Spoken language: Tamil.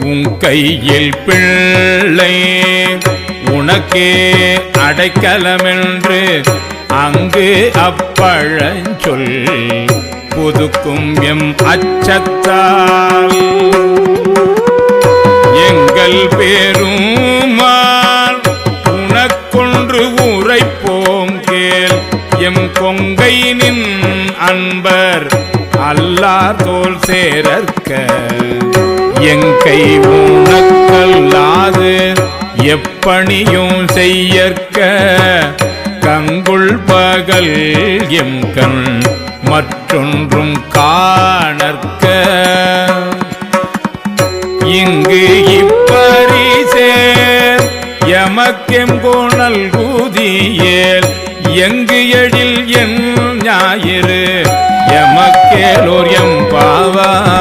உன் கையில் பிள்ளை. உனக்கே அடைக்கலமென்று அங்கு அப்பழஞ்சொல். புதுக்கும் எம் அச்சத்தால். எங்கள் பேருமான் உனக்கொன்று உரைப்போம் கேள். எம் கொங்கை நின் அன்பர் அல்லா தோல் சேரற்க எங்கை உனக்கல்லாது. எப்பணியும் செய்யற்க கங்குள் பகல் எம் கண் மற்றொன்றும் காணற்க. இங்கு இப்பரிசே எமக்கெம்போனல் கூதியேல் எங்கு எழில் என் ஞாயிறு எமக்கேலோர் எம் பாவா.